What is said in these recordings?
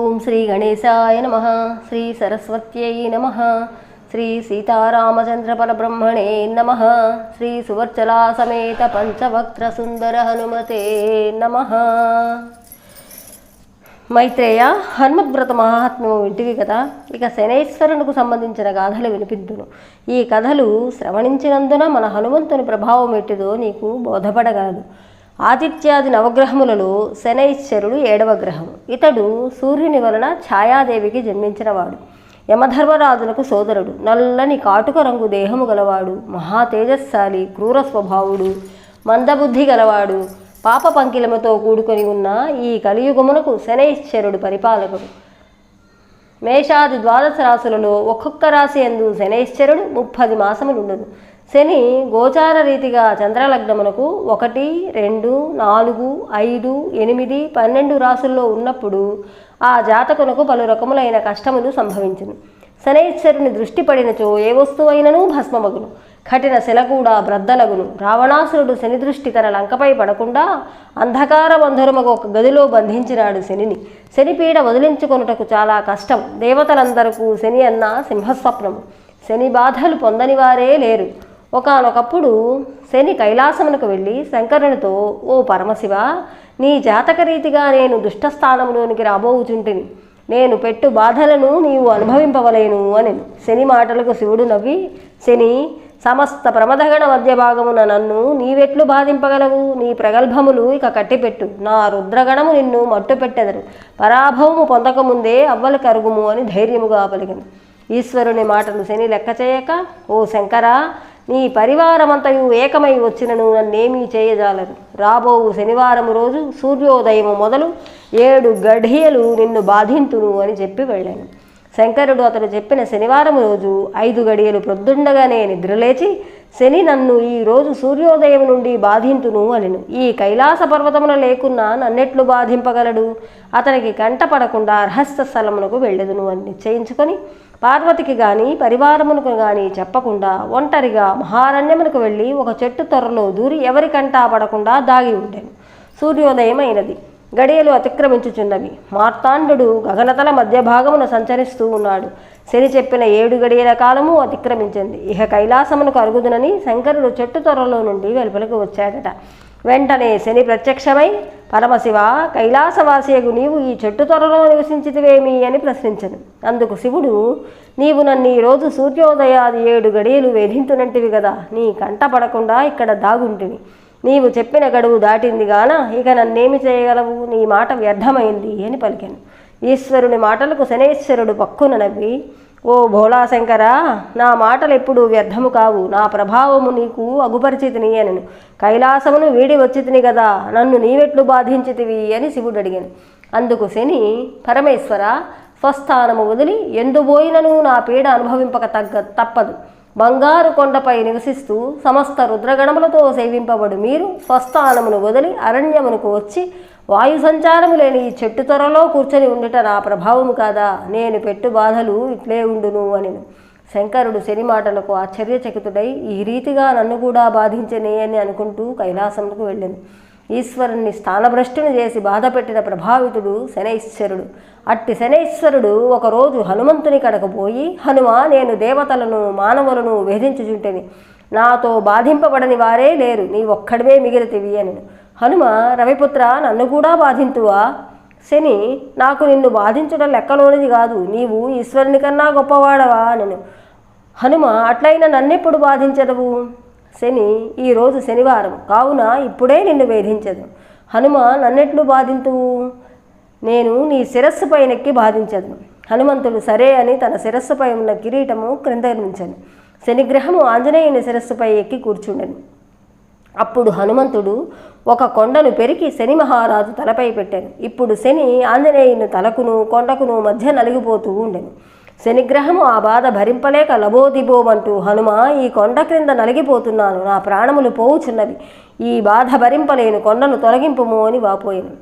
ఓం శ్రీ గణేశాయ నమ శ్రీ సరస్వత్యై నమ శ్రీ సీతారామచంద్ర పరబ్రహ్మణే నమ శ్రీ సువర్చలా సమేత పంచవక్త్ర సుందర హనుమతే నమ. మైత్రేయ హనుమద్వ్రత మహాత్మ్యం వింటివి కదా ఇక శనేశ్వరునికి సంబంధించిన గాథలు వినిపిద్దును. ఈ కథలు శ్రవణించినందున మన హనుమంతుని ప్రభావం ఎట్టిదో నీకు బోధపడగలదు. ఆదిత్యాది నవగ్రహములలో శనైశ్వరుడు ఏడవ గ్రహం. ఇతడు సూర్యుని వలన ఛాయాదేవికి జన్మించినవాడు. యమధర్మరాజులకు సోదరుడు. నల్లని కాటుక రంగు దేహము గలవాడు. మహా తేజస్శాలి క్రూర స్వభావుడు మందబుద్ధి గలవాడు. పాప పంకిలముతో కూడుకొని ఉన్న ఈ కలియుగమునకు శనైశ్వరుడు పరిపాలకుడు. మేషాది ద్వాదశ రాశులలో ఒక్కొక్క రాశి ఎందు శనైశ్వరుడు ముప్పది మాసములుండదు. శని గోచార రీతిగా చంద్రలగ్నమునకు ఒకటి రెండు నాలుగు ఐదు ఎనిమిది పన్నెండు రాసుల్లో ఉన్నప్పుడు ఆ జాతకునకు పలు రకములైన కష్టములు సంభవించును. శనైశ్వరుని దృష్టి పడినచో ఏ వస్తువైనను భస్మమగును. కఠిన శిల కూడా బ్రద్దలగును. రావణాసురుడు శని దృష్టి తన లంకపై పడకుండా అంధకార బంధురమగు ఒక గదిలో బంధించినాడు శనిని. శనిపీడ వదిలించుకొనుటకు చాలా కష్టం. దేవతలందరకు శని అన్న సింహస్వప్నము. శని బాధలు పొందని వారే లేరు. ఒకానొకప్పుడు శని కైలాసమునకు వెళ్ళి శంకరునితో ఓ పరమశివ నీ జాతక రీతిగా నేను దుష్టస్థానంలోనికి రాబోవుచుంటిని. నేను పెట్టు బాధలను నీవు అనుభవింపవలేను అని శని మాటలకు శివుడు నవ్వి శని సమస్త ప్రమదగణ మధ్య భాగమున నన్ను నీవెట్లు బాధింపగలవు. నీ ప్రగల్భములు ఇక కట్టిపెట్టు. నా రుద్రగణము నిన్ను మట్టుపెట్టెదరు. పరాభవము పొందకముందే అవ్వలు కరుగుము అని ధైర్యముగా పలికింది. ఈశ్వరుని మాటలు శని లెక్క చేయక ఓ శంకరా నీ పరివారమంతయు ఏకమై వచ్చినను నన్నేమీ చేయజాలరు. రాబోవు శనివారం రోజు సూర్యోదయము మొదలు ఏడు గడియలు నిన్ను బాధింతును అని చెప్పి వెళ్ళాను. శంకరుడు అతడు చెప్పిన శనివారం రోజు ఐదు గడియలు ప్రొద్దుండగానే నిద్రలేచి శని నన్ను ఈ రోజు సూర్యోదయం నుండి బాధింతును అనిను ఈ కైలాస పర్వతమున లేకున్నా నన్నెట్లు బాధింపగలడు. అతనికి కంటపడకుండా రహస్య స్థలమునకు వెళ్ళదును అని నిశ్చయించుకొని పార్వతికి గాని పరివారమునకు గాని చెప్పకుండా ఒంటరిగా మహారణ్యమునకు వెళ్ళి ఒక చెట్టు త్వరలో దూరి ఎవరి కంటా పడకుండా దాగి ఉండెను. సూర్యోదయం అయినది గడియలు అతిక్రమించుచున్నవి. మార్తాండు గగనతల మధ్య భాగమున సంచరిస్తూ ఉన్నాడు. శని చెప్పిన ఏడు గడియల కాలము అతిక్రమించింది. ఇహ కైలాసమునకు అరుగుదునని శంకరుడు చెట్టు త్వరలో నుండి వెలుపలకు వచ్చాడట. వెంటనే శని ప్రత్యక్షమై పరమశివ కైలాసవాసియగు నీవు ఈ చెట్టు త్వరలో నివసించితివేమి? అని ప్రశ్నించను. అందుకు శివుడు నీవు నన్ను ఈరోజు సూర్యోదయాది ఏడు గడియలు వేధింతునంటివి కదా నీ కంట పడకుండా ఇక్కడ దాగుంటివి. నీవు చెప్పిన గడువు దాటింది గాన? ఇక నన్నేమి చేయగలవు? నీ మాట వ్యర్థమైంది అని పలికాను. ఈశ్వరుని మాటలకు శనేశ్వరుడు పక్కున నవ్వి ఓ భోళాశంకరా నా మాటలు ఎప్పుడు వ్యర్థము కావు. నా ప్రభావము నీకు అగుపరిచితిని అనను. కైలాసమును వీడి వచ్చితిని కదా నన్ను నీవెట్లు బాధించితివి అని శివుడు అడిగాను. అందుకు శని పరమేశ్వర స్వస్థానము వదిలి ఎందుబోయినను నా పీడ అనుభవింపక తగ్గ తప్పదు. బంగారు కొండపై నివసిస్తూ సమస్త రుద్రగణములతో సేవింపబడు మీరు స్వస్థానమును వదిలి అరణ్యమునకు వచ్చి వాయు సంచారము లేని ఈ చెట్టు త్వరలో కూర్చొని ఉండుట నా ప్రభావము కాదా? నేను పెట్టు బాధలు ఇట్లే ఉండును అని శంకరుడు శని మాటలకు ఆశ్చర్యచకితుడై ఈ రీతిగా నన్ను కూడా బాధించనే అని అనుకుంటూ కైలాసమునకు వెళ్ళాను. ఈశ్వరుణ్ణి స్థానభ్రష్టుని చేసి బాధపెట్టిన ప్రభావితుడు శనైశ్వరుడు. అట్టి శనైశ్వరుడు ఒకరోజు హనుమంతుని కడకు పోయి హనుమ నేను దేవతలను మానవులను వేధించుచుంటేని. నాతో బాధింపబడని వారే లేరు. నీ ఒక్కడివే మిగిలితివి అని హనుమ రవిపుత్ర నన్ను కూడా బాధింతువా? శని నాకు నిన్ను బాధించడం లెక్కలోనిది కాదు. నీవు ఈశ్వరుని కన్నా గొప్పవాడవా నేను హనుమ అట్లయినా నన్నెప్పుడు బాధించదవు? శని ఈరోజు శనివారం. కావున ఇప్పుడే నిన్ను వేధించదు. హనుమ నన్నెట్లు బాధింతువు నేను నీ శిరస్సుపై నెక్కి బాధించదు హనుమంతుడు సరే అని తన శిరస్సుపై ఉన్న కిరీటము క్రింద నుంచాను. శనిగ్రహము ఆంజనేయుని శిరస్సుపై ఎక్కి కూర్చుండెను. అప్పుడు హనుమంతుడు ఒక కొండను పెరికి శని మహారాజు తలపై పెట్టాను. ఇప్పుడు శని ఆంజనేయుని తలకును కొండకును మధ్య నలిగిపోతూ ఉండెను. శనిగ్రహము ఆ బాధ భరింపలేక లబోదిబోమంటూ హనుమ ఈ కొండ క్రింద నలిగిపోతున్నాను. నా ప్రాణములు పోవుచున్నవి. ఈ బాధ భరింపలేను కొండను తొలగింపుము అని వాపోయాను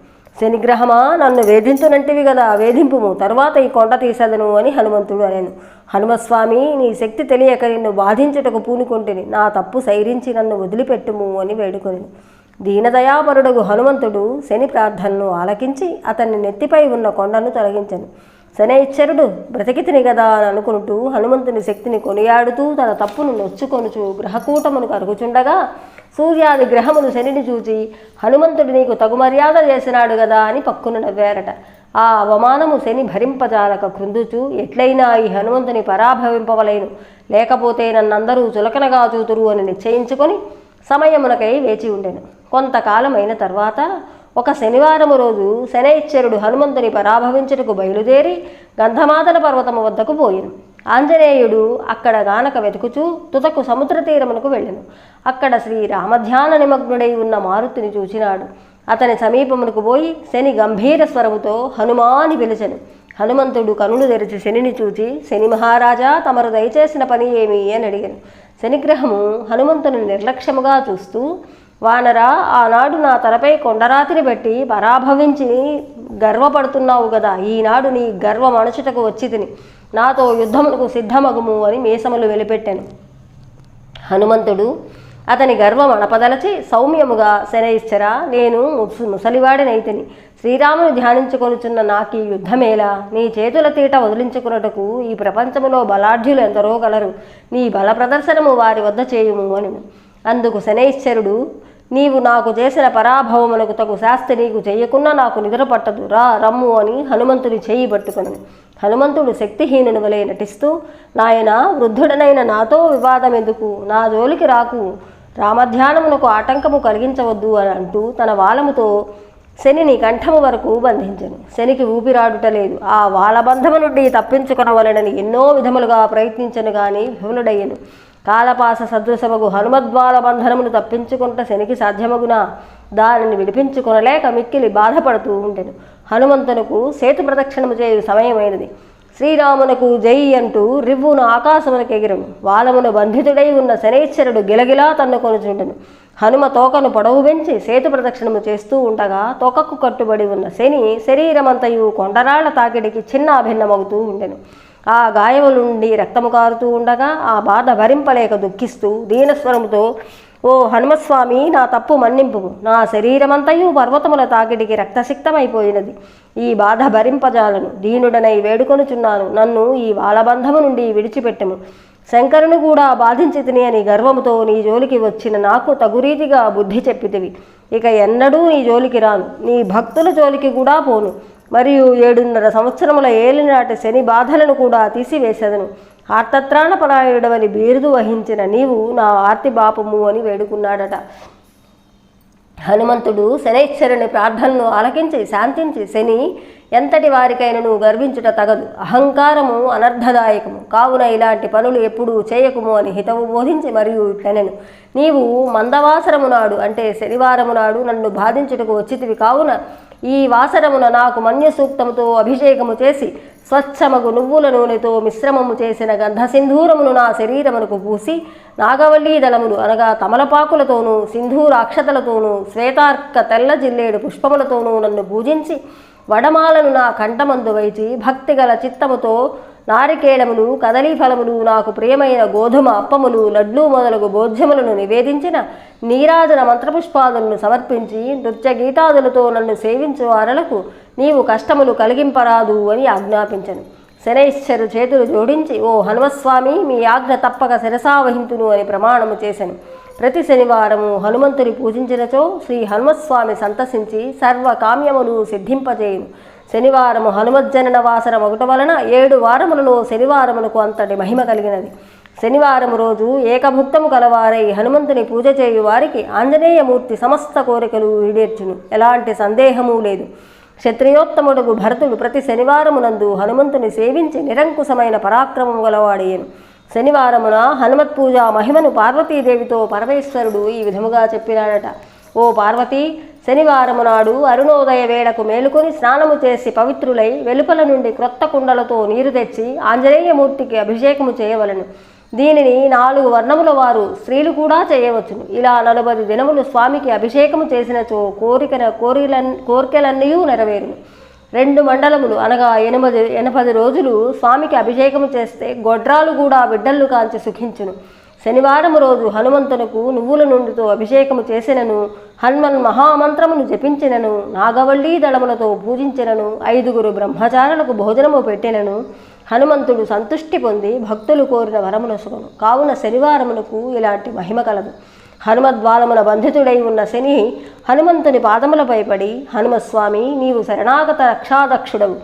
శనిగ్రహమా నన్ను వేధించునంటివి కదా వేధింపుము. తర్వాత ఈ కొండ తీసేదను అని హనుమంతుడు అనేను. హనుమస్వామి నీ శక్తి తెలియక నిన్ను బాధించుటకు పూనుకుంటుని. నా తప్పు సైరించి నన్ను వదిలిపెట్టుము అని వేడుకొనిను. దీనదయాపరుడగు హనుమంతుడు శని ప్రార్థనను ఆలకించి అతన్ని నెత్తిపై ఉన్న కొండను తొలగించను. శనైశ్వరుడు బ్రతికితిని కదా అని అనుకుంటూ హనుమంతుని శక్తిని కొనియాడుతూ తన తప్పును నొచ్చుకొనుచు గ్రహకూటమును కరుగుచుండగా సూర్యాది గ్రహములు శనిని చూచి హనుమంతుడు నీకు తగు మర్యాద చేసినాడు కదా అని పక్కున నవ్వారట. ఆ అవమానము శని భరింపజాలక కృందుచు ఎట్లయినా ఈ హనుమంతుని పరాభవింపవలేను. లేకపోతే నన్నందరూ చులకనగా చూతురు అని నిశ్చయించుకొని సమయమునకై వేచి ఉండెను. కొంతకాలం అయిన తర్వాత ఒక శనివారము రోజు శనైశ్వరుడు హనుమంతుని పరాభవించుటకు బయలుదేరి గంధమాదన పర్వతము వద్దకు పోయిను. ఆంజనేయుడు అక్కడ గానక వెతుకుచూ తుతకు సముద్ర తీరమునకు వెళ్ళెను. అక్కడ శ్రీ రామధ్యాన నిమగ్నుడై ఉన్న మారుతిని చూచినాడు. అతని సమీపమునకు పోయి శని గంభీర స్వరముతో హనుమాని పిలిచెను. హనుమంతుడు కనులు తెరిచి శనిని చూచి శని మహారాజా తమరు దయచేసిన పని ఏమి? అని అడిగాను. శనిగ్రహము హనుమంతుని నిర్లక్ష్యముగా చూస్తూ వానరా ఆనాడు నా తలపై కొండరాతిని పెట్టి పరాభవించి గర్వపడుతున్నావు కదా ఈనాడు నీ గర్వం అణచుటకు వచ్చి తిని నాతో యుద్ధమునకు సిద్ధమగుము అని మీసములు వెలిపెట్టాను. హనుమంతుడు అతని గర్వం అణపదలచి సౌమ్యముగా శనయిశ్చర నేను ముసు ముసలివాడినైతిని. శ్రీరామును ధ్యానించుకొనుచున్న నాకు ఈ యుద్ధమేలా? నీ చేతుల తీట వదిలించుకున్నటకు ఈ ప్రపంచములో బలాఢ్యులు ఎందరో గలరు. నీ బల ప్రదర్శనము వారి వద్ద చేయుము అని అందుకు శనైశ్చరుడు నీవు నాకు చేసిన పరాభవమునకు తగు శాస్తి నీకు చేయకున్నా నాకు నిద్ర పట్టదు. రా రమ్ము అని హనుమంతుని చేయి పట్టుకును హనుమంతుడు శక్తిహీనుని వలె నటిస్తూ నాయన వృద్ధుడనైన నాతో వివాదం ఎందుకు? నా జోలికి రాకు. రామధ్యానమునకు ఆటంకము కలిగించవద్దు అని అంటూ తన వాలముతో శనిని కంఠము వరకు బంధించను. శనికి ఊపిరాడుట లేదు ఆ వాలబంధము నుండి తప్పించుకునవలనని ఎన్నో విధములుగా ప్రయత్నించను గాని విఫలుడయ్యను. కాలపాస సదృశమగు హనుమద్వాల బంధనమును తప్పించుకుంట శనికి సాధ్యమగునా? దానిని విడిపించుకొనలేక మిక్కిలి బాధపడుతూ ఉండెను. హనుమంతునకు సేతు ప్రదక్షిణము చేయు సమయమైనది. శ్రీరామునకు జై అంటూ రివ్వును ఆకాశమునకు ఎగిరను. వాలమును బంధితుడై ఉన్న శనైశ్వరుడు గిలగిలా తన్నుకొనుచుండెను హనుమ తోకను పొడవు పెంచి సేతు ప్రదక్షిణము చేస్తూ ఉండగా తోకకు కట్టుబడి ఉన్న శని శరీరమంతయు కొండరాళ్ళ తాకిడికి చిన్న అభిన్నమవుతూ ఉండెను. ఆ గాయము నుండి రక్తము కారుతూ ఉండగా ఆ బాధ భరింపలేక దుఃఖిస్తూ దీనస్వరముతో ఓ హనుమస్వామి నా తప్పు మన్నింపు. నా శరీరమంతయు పర్వతముల తాకిడికి రక్తసిక్తమైపోయినది. ఈ బాధ భరింపజాలను. దీనుడనై వేడుకొనుచున్నాను. నన్ను ఈ బాలబంధము నుండి విడిచిపెట్టము. శంకరుని కూడా బాధించి తిని అని గర్వముతో నీ జోలికి వచ్చిన నాకు తగురీతిగా బుద్ధి చెప్పితివి. ఇక ఎన్నడూ నీ జోలికి రాను. నీ భక్తుల జోలికి కూడా పోను. మరియు ఏడున్నర సంవత్సరముల ఏలినాటి శని బాధలను కూడా తీసివేసేదను. ఆర్తత్రాణపరాయుడవని బీరుదు వహించిన నీవు నా ఆర్తి బాపము అని వేడుకున్నాడట. హనుమంతుడు శనైశ్వరుని ప్రార్థనను ఆలకించి శాంతించి శని ఎంతటి వారికైనను గర్వించుట తగదు. అహంకారము అనర్థదాయకము కావున ఇలాంటి పనులు ఎప్పుడూ చేయకుము అని హితవు బోధించి మరియు ఇట్లనెను. నీవు మందవాసరము నాడు అంటే శనివారము నాడు నన్ను బాధించుటకు వచ్చితివి. కావున ఈ వాసరమున నాకు మన్య సూక్తముతో అభిషేకము చేసి స్వచ్ఛమగు నువ్వుల నూనెతో మిశ్రమము చేసిన గంధసింధూరమును నా శరీరమునకు పూసి నాగవల్లీ దళములు అనగా తమలపాకులతోనూ సింధూరాక్షతలతోనూ శ్వేతార్క తెల్ల జిల్లేడు పుష్పములతోనూ నన్ను పూజించి వడమాలను నా కంఠమందు వైచి భక్తిగల చిత్తముతో నారికేళములు కదలీ ఫలములు నాకు ప్రియమైన గోధుమ అప్పములు లడ్లు మొదలగు బోధ్యములను నివేదించిన నీరాజన మంత్రపుష్పాదులను సమర్పించి నృత్య గీతాదులతో నన్ను సేవించు వారలకు నీవు కష్టములు కలిగింపరాదు అని ఆజ్ఞాపించను. శనైశ్వరు చేతులు జోడించి ఓ హనుమస్వామి మీ ఆజ్ఞ తప్పక శిరసావహింతును అని ప్రమాణము చేశాను ప్రతి శనివారము హనుమంతుని పూజించినచో శ్రీ హనుమస్వామి సంతసించి సర్వ కామ్యములు సిద్ధింపజేయును. శనివారము హనుమజ్జనన వాసన ఒకటి వలన ఏడు వారములలో శనివారమునకు అంతటి మహిమ కలిగినది. శనివారం రోజు ఏకభుక్తము కలవారై హనుమంతుని పూజ చేయు వారికి ఆంజనేయమూర్తి సమస్త కోరికలు ఈడేర్చును. ఎలాంటి సందేహము లేదు. క్షత్రియోత్తముడుగు భరతుడు ప్రతి శనివారమునందు హనుమంతుని సేవించి నిరంకుశమైన పరాక్రమము గలవాడేను శనివారమున హనుమత్ పూజ మహిమను పార్వతీదేవితో పరమేశ్వరుడు ఈ విధముగా చెప్పినాడట. ఓ పార్వతీ శనివారము నాడు అరుణోదయ వేళకు మేలుకొని స్నానము చేసి పవిత్రులై వెలుపల నుండి క్రొత్త కుండలతో నీరు తెచ్చి ఆంజనేయమూర్తికి అభిషేకము చేయవలను. దీనిని నాలుగు వర్ణముల వారు స్త్రీలు కూడా చేయవచ్చును. ఇలా నలభై దినములు స్వామికి అభిషేకము చేసినచో కోరిక కోరిలన్ కోరికలన్నీ నెరవేరును. రెండు మండలములు అనగా ఎనిమిది ఎనపది రోజులు స్వామికి అభిషేకము చేస్తే గొడ్రాలు కూడా బిడ్డలు కాంచి సుఖించును. శనివారం రోజు హనుమంతునకు నువ్వుల నుండితో అభిషేకము చేసినను హనుమన్ మహామంత్రమును జపించినను నాగవల్లి దళములతో పూజించినను ఐదుగురు బ్రహ్మచారులకు భోజనము పెట్టినను హనుమంతుడు సంతుష్టి పొంది భక్తులు కోరిన వరమునసుకును కావున శనివారమునకు ఇలాంటి మహిమ కలదు. హనుమద్వాలమున బంధితుడై ఉన్న శని హనుమంతుని పాదములపై పడి హనుమస్వామి నీవు శరణాగత రక్షాదక్షుడవు.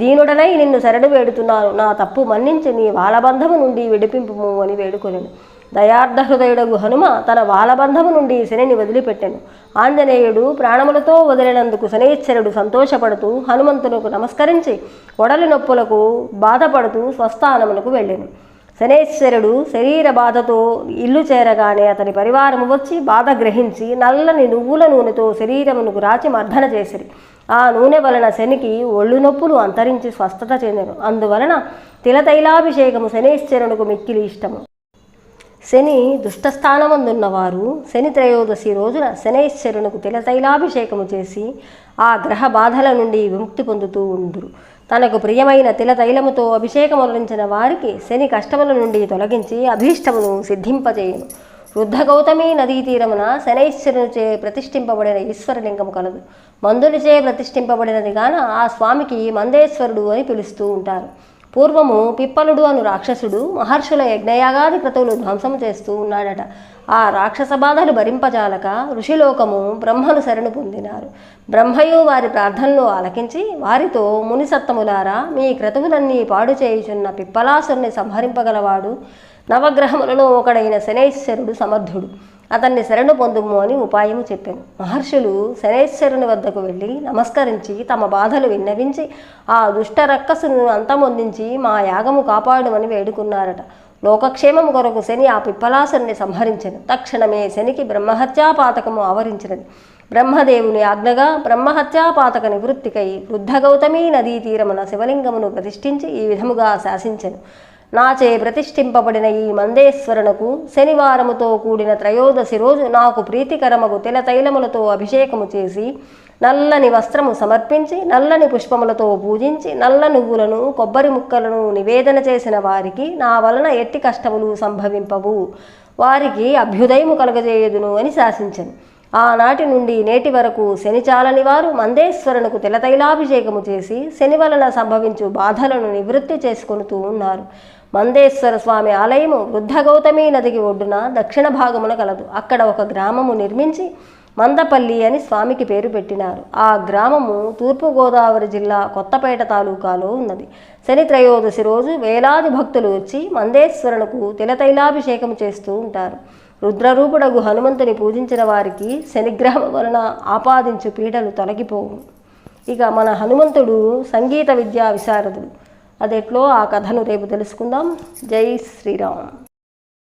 దీనుడనై నిన్ను శరణు వేడుతున్నాను. నా తప్పు మన్నించి నీ వాలబంధము నుండి విడిపింపుము అని వేడుకొనెను. దయార్థహృదయుడగు హనుమ తన వాలబంధము నుండి శనిని వదిలిపెట్టెను. ఆంజనేయుడు ప్రాణములతో వదిలినందుకు శనేశ్వరుడు సంతోషపడుతూ హనుమంతునకు నమస్కరించి ఒడలి నొప్పులకు బాధపడుతూ స్వస్థానములకు వెళ్ళెను. శనేశ్వరుడు శరీర బాధతో ఇల్లు చేరగానే అతని పరివారము వచ్చి బాధ గ్రహించి నల్లని నువ్వుల నూనెతో శరీరమునకు రాచి మర్దన చేసిరి. ఆ నూనె వలన శనికి ఒళ్ళు నొప్పులు అంతరించి స్వస్థత చెందెను. అందువలన తిలతైలాభిషేకము శనేశ్వరునికి మిక్కిలి ఇష్టము. శని దుష్టస్థానమందున్నవారు శని త్రయోదశి రోజున శనైశ్వరునకు తిలతైలాభిషేకము చేసి ఆ గ్రహ బాధల నుండి విముక్తి పొందుతూ ఉండురు. తనకు ప్రియమైన తిలతైలముతో అభిషేకములించిన వారికి శని కష్టముల నుండి తొలగించి అభీష్టమును సిద్ధింపజేయును. వృద్ధ గౌతమి నదీ తీరమున శనైశ్వరునిచే ప్రతిష్ఠింపబడిన ఈశ్వరలింగము కలదు. మందునిచే ప్రతిష్ఠింపబడినది గాన ఆ స్వామికి మందేశ్వరుడు అని పిలుస్తూ ఉంటారు. పూర్వము పిప్పలుడు అను రాక్షసుడు మహర్షుల యజ్ఞయాగాది క్రతువులు ధ్వంసం చేస్తూ ఉన్నాడట. ఆ రాక్షస బాధలు భరింపజాలక ఋషిలోకము బ్రహ్మను శరణు పొందినారు. బ్రహ్మయు వారి ప్రార్థనలు ఆలకించి వారితో మునిసత్తములారా మీ క్రతువులన్నీ పాడు చేయుచున్న పిప్పలాసుని సంహరింపగలవాడు నవగ్రహములలో ఒకడైన శనైశ్వరుడు సమర్థుడు. అతన్ని శరణు పొందుము అని ఉపాయము చెప్పాను. మహర్షులు శనేశ్వరుని వద్దకు వెళ్ళి నమస్కరించి తమ బాధలు విన్నవించి ఆ దుష్ట రక్కసును అంతమొందించి మా యాగము కాపాడమని వేడుకున్నారట. లోకక్షేమం కొరకు శని ఆ పిప్పలాసుని సంహరించను. తక్షణమే శనికి బ్రహ్మహత్యాపాతకము ఆవరించినది. బ్రహ్మదేవుని ఆజ్ఞగా బ్రహ్మహత్యాపాతక నివృత్తికై వృద్ధ గౌతమీ నదీ తీరమున శివలింగమును ప్రతిష్ఠించి ఈ విధముగా శాసించను. నాచే ప్రతిష్ఠింపబడిన ఈ మందేశ్వరునకు శనివారముతో కూడిన త్రయోదశి రోజు నాకు ప్రీతికరమగు తిల తైలములతో అభిషేకము చేసి నల్లని వస్త్రము సమర్పించి నల్లని పుష్పములతో పూజించి నల్ల నువ్వులను కొబ్బరి ముక్కలను నివేదన చేసిన వారికి నా వలన ఎట్టి కష్టములు సంభవింపవు. వారికి అభ్యుదయము కలగజేయదును అని శాసించను. ఆనాటి నుండి నేటి వరకు శనిచాలని వారు మందేశ్వరునకు తిలతైలాభిషేకము చేసి శని వలన సంభవించు బాధలను నివృత్తి చేసుకొనుతూ ఉన్నారు. మందేశ్వర స్వామి ఆలయము వృద్ధ గౌతమి నదికి ఒడ్డున దక్షిణ భాగమున కలదు. అక్కడ ఒక గ్రామము నిర్మించి మందపల్లి అని స్వామికి పేరు పెట్టినారు. ఆ గ్రామము తూర్పుగోదావరి జిల్లా కొత్తపేట తాలూకాలో ఉన్నది. శని త్రయోదశి రోజు వేలాది భక్తులు వచ్చి మందేశ్వరునకు తిలతైలాభిషేకం చేస్తూ ఉంటారు. రుద్రరూపుడగు హనుమంతుని పూజించిన వారికి శనిగ్రహం వలన ఆపాదించు పీడలు తొలగిపోవు. ఇక మన హనుమంతుడు సంగీత విద్యా విశారదుడు. అదెట్లో ఆ కథను రేపు తెలుసుకుందాం. జై శ్రీరామ్.